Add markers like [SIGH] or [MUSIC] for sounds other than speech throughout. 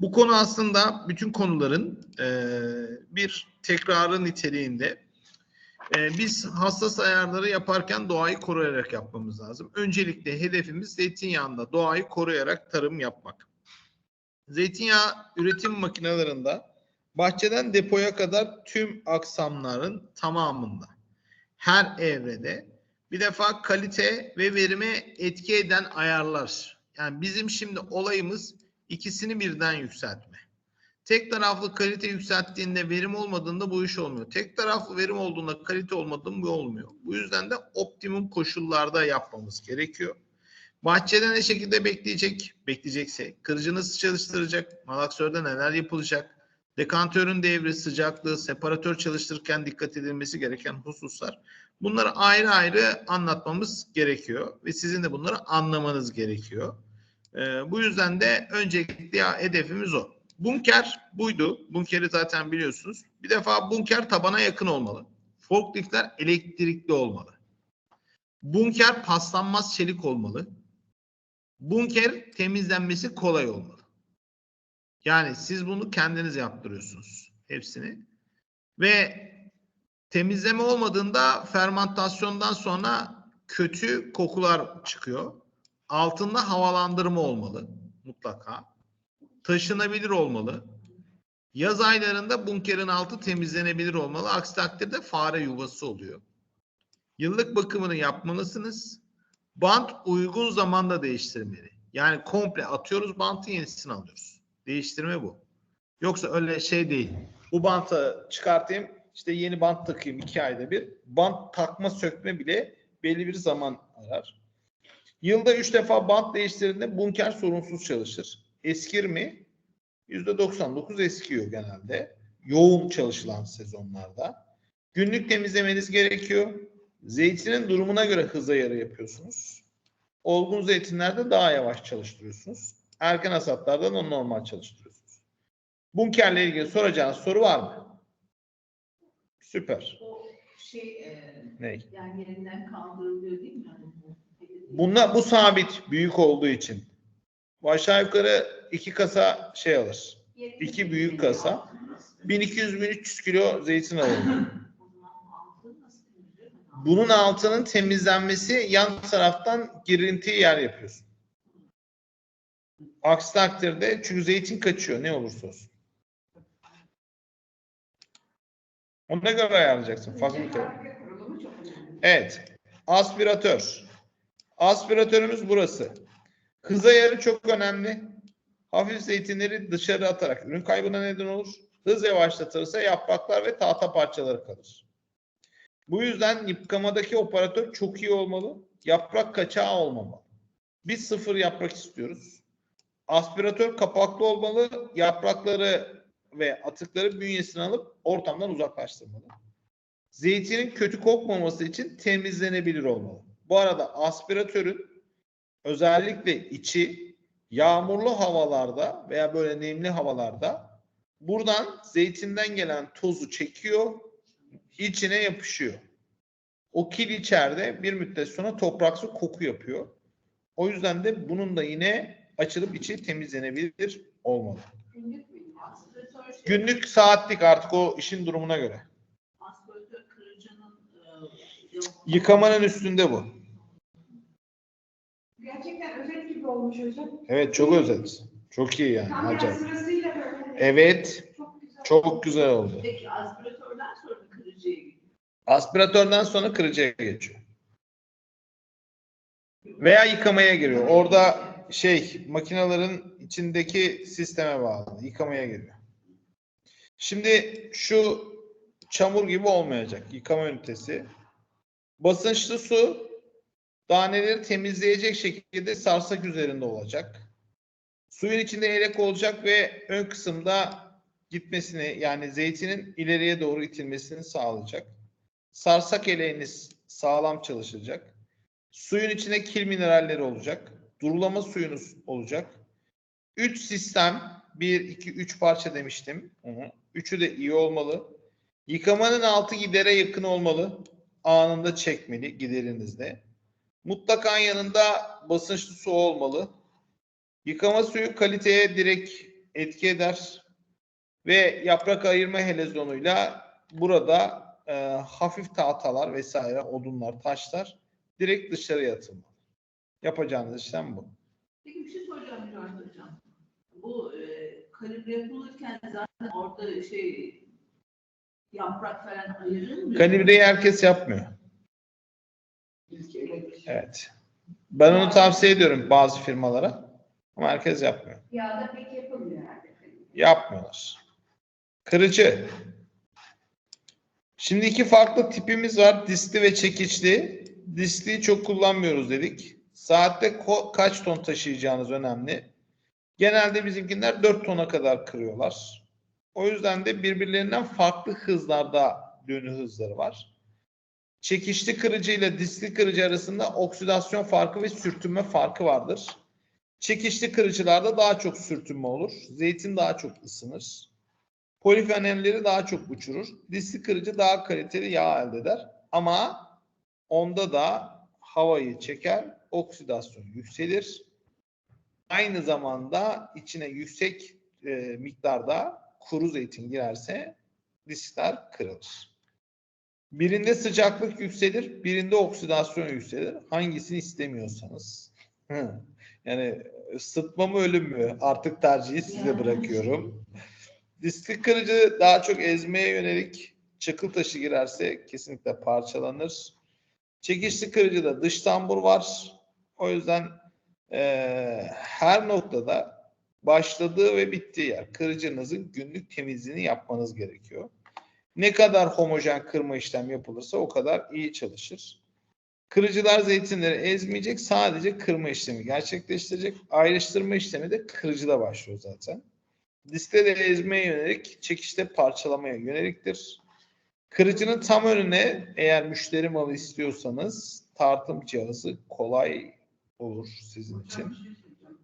Bu konu aslında bütün konuların e, bir tekrarı niteliğinde. E, biz hassas ayarları yaparken doğayı koruyarak yapmamız lazım. Öncelikle hedefimiz zeytinyağında doğayı koruyarak tarım yapmak. Zeytinyağı üretim makinelerinde bahçeden depoya kadar tüm aksamların tamamında her evrede bir defa kalite ve verime etki eden ayarlar. Yani bizim şimdi olayımız ikisini birden yükseltme. Tek taraflı kalite yükselttiğinde verim olmadığında bu iş olmuyor. Tek taraflı verim olduğunda kalite olmadığında bu olmuyor. Bu yüzden de optimum koşullarda yapmamız gerekiyor. Bahçede ne şekilde bekleyecek? Bekleyecekse kırıcı nasıl çalıştıracak? Malaksörde neler yapılacak? Dekantörün devri, sıcaklığı, separatör çalıştırırken dikkat edilmesi gereken hususlar. Bunları ayrı ayrı anlatmamız gerekiyor ve sizin de bunları anlamanız gerekiyor. Ee, bu yüzden de öncelikli hedefimiz o. Bunker buydu. Bunkeri zaten biliyorsunuz. Bir defa bunker tabana yakın olmalı. Forkliftler elektrikli olmalı. Bunker paslanmaz çelik olmalı. Bunker temizlenmesi kolay olmalı. Yani siz bunu kendiniz yaptırıyorsunuz hepsini. Ve temizleme olmadığında fermentasyondan sonra kötü kokular çıkıyor. Altında havalandırma olmalı mutlaka. Taşınabilir olmalı. Yaz aylarında bunkerin altı temizlenebilir olmalı. Aksi takdirde fare yuvası oluyor. Yıllık bakımını yapmalısınız. Bant uygun zamanda değiştirmeli. Yani komple atıyoruz bantı yenisini alıyoruz. Değiştirme bu. Yoksa öyle şey değil. Bu bantı çıkartayım işte yeni bant takayım iki ayda bir. Bant takma sökme bile belli bir zaman arar. Yılda üç defa bant değiştirdiğinde bunker sorunsuz çalışır. Eskir mi? %99 eskiyor genelde. Yoğun çalışılan sezonlarda. Günlük temizlemeniz gerekiyor. Zeytinin durumuna göre hız ayarı yapıyorsunuz. Olgun zeytinlerde daha yavaş çalıştırıyorsunuz. Erken hasatlarda da normal çalıştırıyorsunuz. Bunkerle ilgili soracağınız soru var mı? Süper. O şey e, Ney? yani yerinden kaldırılıyor değil mi? Hani bu, sabit büyük olduğu için. Bu aşağı yukarı iki kasa şey alır. İki büyük kasa. 1200-1300 kilo zeytin alır. Bunun altının temizlenmesi yan taraftan girintiyi yer yapıyorsun. Aksi takdirde çünkü zeytin kaçıyor ne olursa olsun. Ona göre ayarlayacaksın. Önemli. Evet. Aspiratör. Aspiratörümüz burası. Hız ayarı çok önemli. Hafif zeytinleri dışarı atarak ürün kaybına neden olur. Hız yavaşlatırsa yapraklar ve tahta parçaları kalır. Bu yüzden yıkamadaki operatör çok iyi olmalı. Yaprak kaçağı olmamalı. Biz sıfır yaprak istiyoruz. Aspiratör kapaklı olmalı. Yaprakları ve atıkları bünyesine alıp ortamdan uzaklaştırmalı. Zeytinin kötü kokmaması için temizlenebilir olmalı. Bu arada aspiratörün özellikle içi yağmurlu havalarda veya böyle nemli havalarda buradan zeytinden gelen tozu çekiyor, içine yapışıyor. O kil içeride bir müddet sonra topraksı koku yapıyor. O yüzden de bunun da yine açılıp içi temizlenebilir olmalı. Günlük şey, Günlük saatlik artık o işin durumuna göre. e. Yıkamanın üstünde bu. Gerçekten özet gibi olmuş hocam. Evet çok özet. Çok iyi yani. Kamera Acayip. sırasıyla böyle. Evet. Çok güzel. Çok güzel oldu. Peki aspiratörden sonra kırıcıya gidiyor. Aspiratörden sonra kırıcıya geçiyor. Veya yıkamaya giriyor. Orada şey makinelerin içindeki sisteme bağlı. Yıkamaya giriyor. Şimdi şu çamur gibi olmayacak. Yıkama ünitesi. Basınçlı su daneleri temizleyecek şekilde sarsak üzerinde olacak. Suyun içinde elek olacak ve ön kısımda gitmesini yani zeytinin ileriye doğru itilmesini sağlayacak. Sarsak eleğiniz sağlam çalışacak. Suyun içine kil mineralleri olacak. Durulama suyunuz olacak. 3 sistem 1, 2, 3 parça demiştim. Hı. Üçü de iyi olmalı. Yıkamanın altı gidere yakın olmalı. Anında çekmeli giderinizde. Mutlaka yanında basınçlı su olmalı. Yıkama suyu kaliteye direkt etki eder ve yaprak ayırma helezonuyla burada e, hafif tahtalar vesaire odunlar, taşlar direkt dışarıya atılmalı. Yapacağınız işlem bu. Peki bir şey soracağım Mücahit Hocam. Bu e, kalibre yapılırken zaten orada şey yaprak falan ayrılmıyor. mu? Kalibreyi herkes yapmıyor. Evet. Ben onu tavsiye ediyorum bazı firmalara ama herkes yapmıyor. Yağda pek yapılmıyor herhalde. Yapmıyorlar. Kırıcı. Şimdi iki farklı tipimiz var. Diskli ve çekiçli. Diskliyi çok kullanmıyoruz dedik. Saatte kaç ton taşıyacağınız önemli. Genelde bizimkiler 4 tona kadar kırıyorlar. O yüzden de birbirlerinden farklı hızlarda dönü hızları var. Çekişli kırıcı ile diskli kırıcı arasında oksidasyon farkı ve sürtünme farkı vardır. Çekişli kırıcılarda daha çok sürtünme olur. Zeytin daha çok ısınır. Polifenolleri daha çok uçurur. Diskli kırıcı daha kaliteli yağ elde eder. Ama onda da havayı çeker, oksidasyon yükselir. Aynı zamanda içine yüksek e, miktarda kuru zeytin girerse diskler kırılır. Birinde sıcaklık yükselir, birinde oksidasyon yükselir. Hangisini istemiyorsanız. Hı. Yani ısıtma mı ölüm mü? Artık tercihi size bırakıyorum. Diskli kırıcı daha çok ezmeye yönelik çakıl taşı girerse kesinlikle parçalanır. Çekişli kırıcıda dış tambur var. O yüzden eee, her noktada başladığı ve bittiği yer kırıcınızın günlük temizliğini yapmanız gerekiyor. Ne kadar homojen kırma işlem yapılırsa o kadar iyi çalışır. Kırıcılar zeytinleri ezmeyecek, sadece kırma işlemi gerçekleştirecek. Ayrıştırma işlemi de kırıcıda başlıyor zaten. Diskte de ezmeye yönelik, çekişte parçalamaya yöneliktir. Kırıcının tam önüne eğer müşteri malı istiyorsanız tartım cihazı kolay olur sizin için. Hocam şey.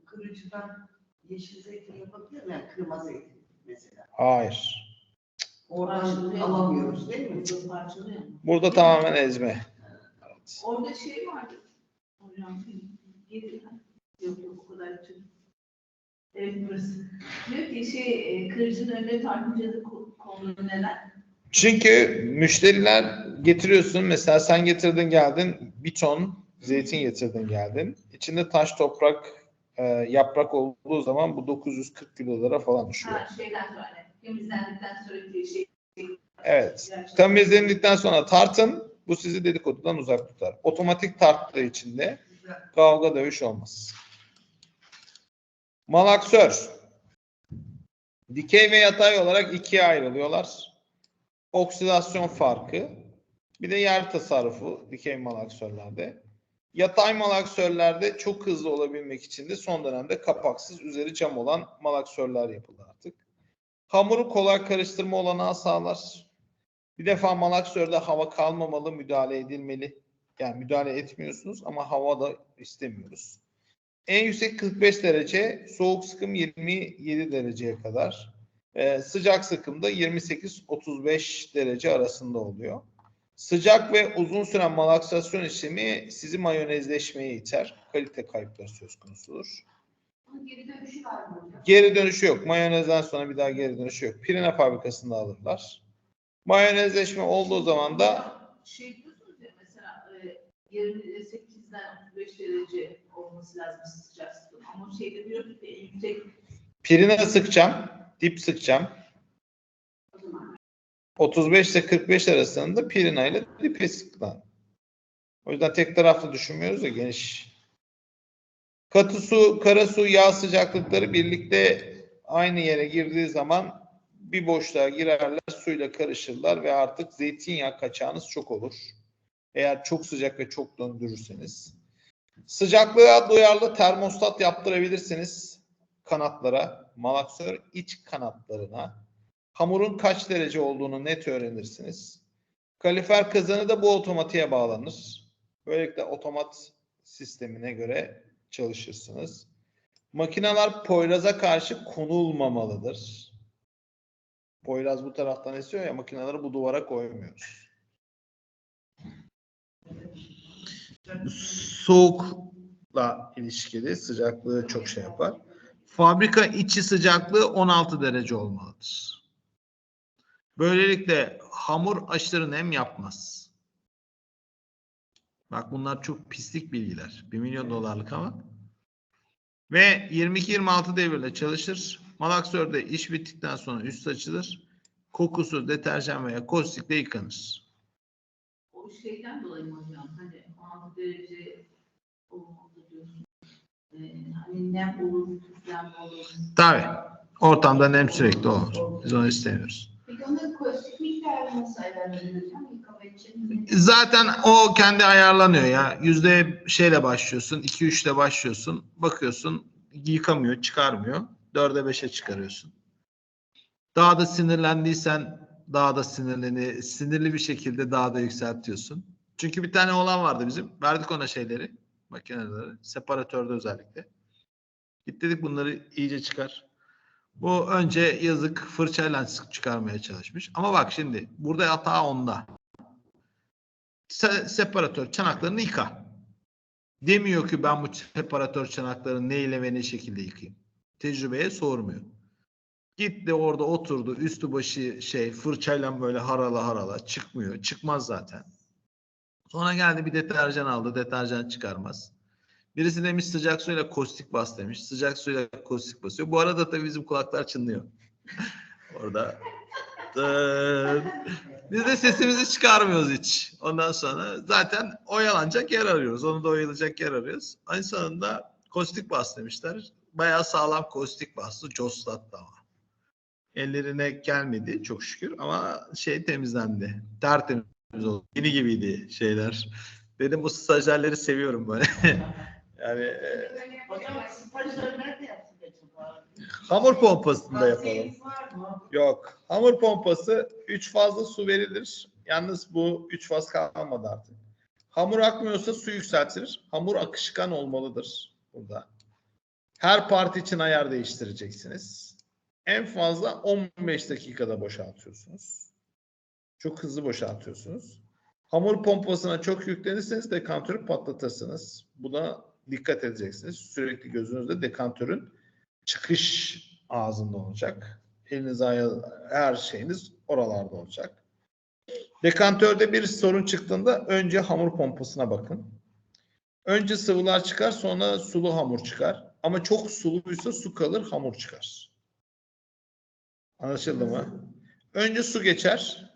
Kırıcıdan yeşil zeytin yapabiliyor mu? Yani kırma zeytin mesela. Hayır. Oradan Parçalıyor. alamıyoruz değil mi? Burada parçalıyor mu? Burada tamamen ezme. Evet. Orada şey vardı. Hocam geri yok yok o kadar için. Evet burası. Diyor ki şey e, kırıcının önüne tartınca konulu neden? Çünkü müşteriler getiriyorsun mesela sen getirdin geldin bir ton zeytin getirdin geldin. İçinde taş toprak e, yaprak olduğu zaman bu 940 kilolara falan düşüyor. Ha şeyden sonra temizlendikten sonraki şey. Evet. Temizlendikten sonra tartın. Bu sizi dedikodudan uzak tutar. Otomatik tarttığı için de kavga dövüş olmaz. Malaksör. Dikey ve yatay olarak ikiye ayrılıyorlar. Oksidasyon farkı. Bir de yer tasarrufu dikey malaksörlerde. Yatay malaksörlerde çok hızlı olabilmek için de son dönemde kapaksız üzeri cam olan malaksörler yapıldı artık. Hamuru kolay karıştırma olanağı sağlar. Bir defa malaksörde hava kalmamalı, müdahale edilmeli. Yani müdahale etmiyorsunuz ama hava da istemiyoruz. En yüksek 45 derece, soğuk sıkım 27 dereceye kadar. Ee, sıcak sıkım da 28-35 derece arasında oluyor. Sıcak ve uzun süren malaksasyon işlemi sizi mayonezleşmeye iter. Kalite kayıpları söz konusudur. Geri dönüşü var mı hocam? Geri dönüşü yok. Mayonezden sonra bir daha geri dönüşü yok. Pirina fabrikasında alırlar. Mayonezleşme olduğu zaman da şey diyorsunuz ya mesela e, 28'den 35 derece olması lazım sıcak sıkım. Ama şeyde diyoruz ki en yüksek pirine sıkacağım. Dip sıkacağım. O zaman 35 ile 45 arasında pirina ile dipe sıkılan. O yüzden tek taraflı düşünmüyoruz ya geniş. Katı su, kara su, yağ sıcaklıkları birlikte aynı yere girdiği zaman bir boşluğa girerler, suyla karışırlar ve artık zeytinyağı kaçağınız çok olur. Eğer çok sıcak ve çok döndürürseniz. Sıcaklığa duyarlı termostat yaptırabilirsiniz kanatlara, malaksör iç kanatlarına. Hamurun kaç derece olduğunu net öğrenirsiniz. Kalifer kazanı da bu otomatiğe bağlanır. Böylelikle otomat sistemine göre çalışırsınız. Makineler Poyraz'a karşı konulmamalıdır. Poyraz bu taraftan esiyor ya makineleri bu duvara koymuyoruz. Soğukla ilişkili sıcaklığı çok şey yapar. fabrika içi sıcaklığı 16 derece olmalıdır. Böylelikle hamur aşırı nem yapmaz. Bak bunlar çok pislik bilgiler. 1 milyon dolarlık ama. Ve 22-26 devirle çalışır. Malaksörde iş bittikten sonra üst açılır. Kokusu deterjan veya kostikle yıkanır. O şeyden dolayı mı hocam? Hani 16 derece olmalı diyorsun. Ee, hani nem olur, tüflenme olur. Tabii. Ortamda nem sürekli olur. Biz onu istemiyoruz. Peki onun kostik miktarı nasıl ayarlanıyor hocam? Zaten o kendi ayarlanıyor ya. Yüzde şeyle başlıyorsun. 2-3 ile başlıyorsun. Bakıyorsun yıkamıyor, çıkarmıyor. 4'e 5'e çıkarıyorsun. Daha da sinirlendiysen daha da sinirleni, sinirli bir şekilde daha da yükseltiyorsun. Çünkü bir tane olan vardı bizim. Verdik ona şeyleri, makineleri, separatörde özellikle. Git dedik bunları iyice çıkar. Bu önce yazık fırçayla çıkarmaya çalışmış. Ama bak şimdi burada hata onda. Se- separatör çanaklarını yıka. Demiyor ki ben bu separatör çanaklarını neyle ve ne şekilde yıkayayım. Tecrübeye sormuyor. Gitti orada oturdu üstü başı şey fırçayla böyle harala harala çıkmıyor. Çıkmaz zaten. Sonra geldi bir deterjan aldı. Deterjan çıkarmaz. Birisi demiş sıcak suyla kostik bas demiş. Sıcak suyla kostik basıyor. Bu arada tabii bizim kulaklar çınlıyor. [LAUGHS] orada. Biz de sesimizi çıkarmıyoruz hiç. Ondan sonra zaten oyalanacak yer arıyoruz. Onu da oyalayacak yer arıyoruz. Aynı sonunda kostik bas demişler. Bayağı sağlam kostik bastı. Coslattı ama. Ellerine gelmedi çok şükür ama şey temizlendi. Tertemiz oldu. Yeni gibiydi şeyler. Dedim bu stajyerleri seviyorum böyle. [LAUGHS] yani e, Hocam? Hamur pompasında yapalım. Yok. Hamur pompası 3 fazla su verilir. Yalnız bu 3 faz kalmadı artık. Hamur akmıyorsa su yükseltilir. Hamur akışkan olmalıdır burada. Her parti için ayar değiştireceksiniz. En fazla 15 dakikada boşaltıyorsunuz. Çok hızlı boşaltıyorsunuz. Hamur pompasına çok yüklenirseniz dekantörü patlatırsınız. Buna dikkat edeceksiniz. Sürekli gözünüzde dekantörün çıkış ağzında olacak. Eliniz ayağı, her şeyiniz oralarda olacak. Dekantörde bir sorun çıktığında önce hamur pompasına bakın. Önce sıvılar çıkar sonra sulu hamur çıkar. Ama çok suluysa su kalır hamur çıkar. Anlaşıldı mı? Önce su geçer.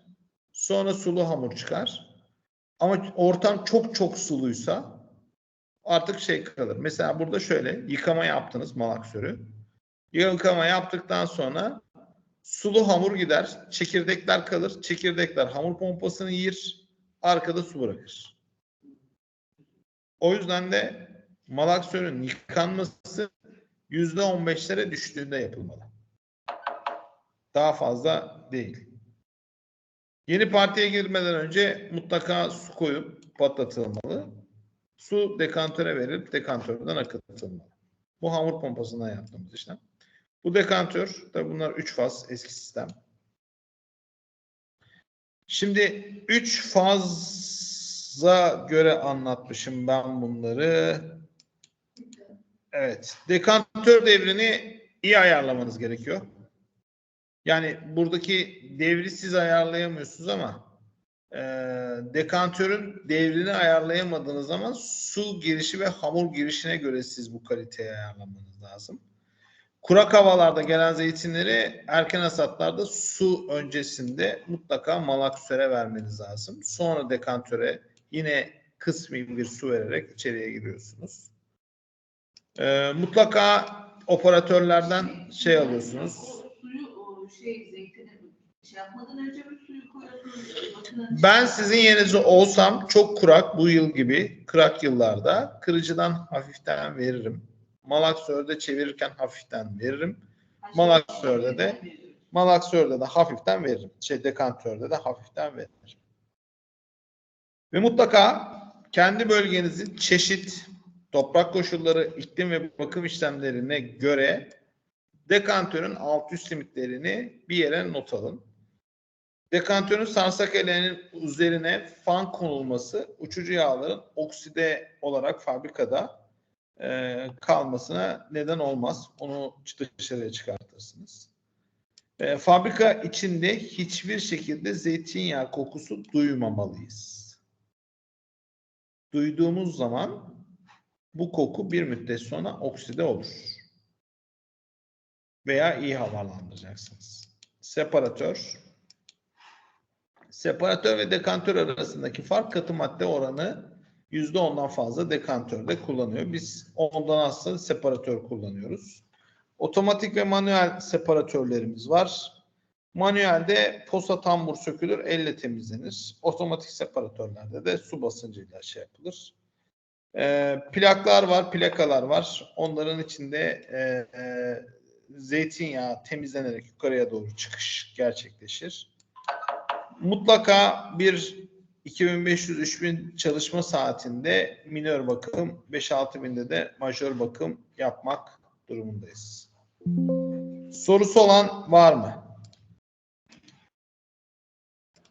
Sonra sulu hamur çıkar. Ama ortam çok çok suluysa artık şey kalır. Mesela burada şöyle yıkama yaptınız malaksörü. Yıkama yaptıktan sonra sulu hamur gider. Çekirdekler kalır. Çekirdekler hamur pompasını yiyir. Arkada su bırakır. O yüzden de malaksörün yıkanması yüzde on beşlere düştüğünde yapılmalı. Daha fazla değil. Yeni partiye girmeden önce mutlaka su koyup patlatılmalı. Su dekantöre verilip dekantörden akıtılmalı. Bu hamur pompasından yaptığımız işlem. Bu dekantör, tabi bunlar 3 faz eski sistem. Şimdi 3 faza göre anlatmışım ben bunları. Evet, dekantör devrini iyi ayarlamanız gerekiyor. Yani buradaki devri siz ayarlayamıyorsunuz ama e, dekantörün devrini ayarlayamadığınız zaman su girişi ve hamur girişine göre siz bu kaliteyi ayarlamanız lazım. Kurak havalarda gelen zeytinleri erken hasatlarda su öncesinde mutlaka malaksöre vermeniz lazım. Sonra dekantöre yine kısmi bir su vererek içeriye giriyorsunuz. E, mutlaka operatörlerden şey alıyorsunuz. Ben sizin yerinizde olsam çok kurak bu yıl gibi kırak yıllarda kırıcıdan hafiften veririm. Malaksörde çevirirken hafiften veririm. Malaksörde de-. Malaksörde de hafiften veririm. Şey dekantörde de hafiften veririm. Ve mutlaka kendi bölgenizin çeşit, toprak koşulları, iklim ve bakım işlemlerine göre dekantörün alt üst limitlerini bir yere not alın. Dekantörün sarsak eleğinin üzerine fan konulması uçucu yağların okside olarak fabrikada e, kalmasına neden olmaz. Onu dışarıya çıkartırsınız. E, fabrika içinde hiçbir şekilde zeytinyağı kokusu duymamalıyız. Duyduğumuz zaman bu koku bir müddet sonra okside olur. Veya iyi havalandıracaksınız. Separatör. Separatör ve dekantör arasındaki fark katı madde oranı %10'dan fazla dekantörde kullanıyor. Biz ondan az separatör kullanıyoruz. Otomatik ve manuel separatörlerimiz var. Manuelde posa tambur sökülür, elle temizlenir. Otomatik separatörlerde de su basıncıyla şey yapılır. Ee, plaklar var, plakalar var. Onların içinde e, e, zeytinyağı temizlenerek yukarıya doğru çıkış gerçekleşir. Mutlaka bir 2500-3000 çalışma saatinde minör bakım, 5-6 binde de majör bakım yapmak durumundayız. Sorusu olan var mı?